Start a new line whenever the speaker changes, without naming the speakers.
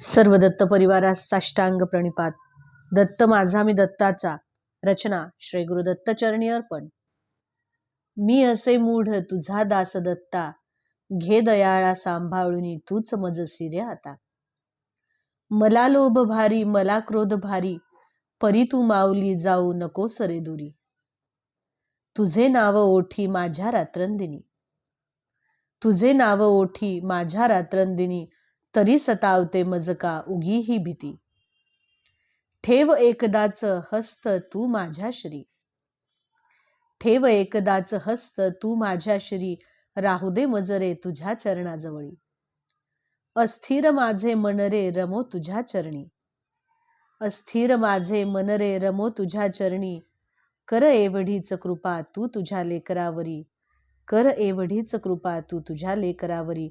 सर्व दत्त परिवारास साष्टांग प्रणिपात. दत्त माझा मी दत्ताचा. रचना श्री गुरु दत्त चरणी अर्पण. मी असे मूढ तुझा दास दत्ता. घे दयाळा सांभाळून तूच मज सिरे आता. मला लोभ भारी मला क्रोध भारी. परी तू माऊली जाऊ नको सरे दुरी. तुझे नाव ओठी माझ्या रात्रंदिनी. तुझे नाव ओठी माझ्या रात्रंदिनी. तरी सतावते मजका उगी ही भीती. ठेव एकदाच हस्त तू माझ्या श्री. ठेव एकदाच हस्त तू माझ्या श्री. राहू दे मजरे तुझ्या चरणाजवळी. अस्थिर माझे मन रे रमो तुझ्या चरणी. अस्थिर माझे मन रे रमो तुझ्या चरणी. कर एवढीच कृपा तू तुझ्या लेकरावरी. कर एवढीच कृपा तू तुझ्या लेकरावरी.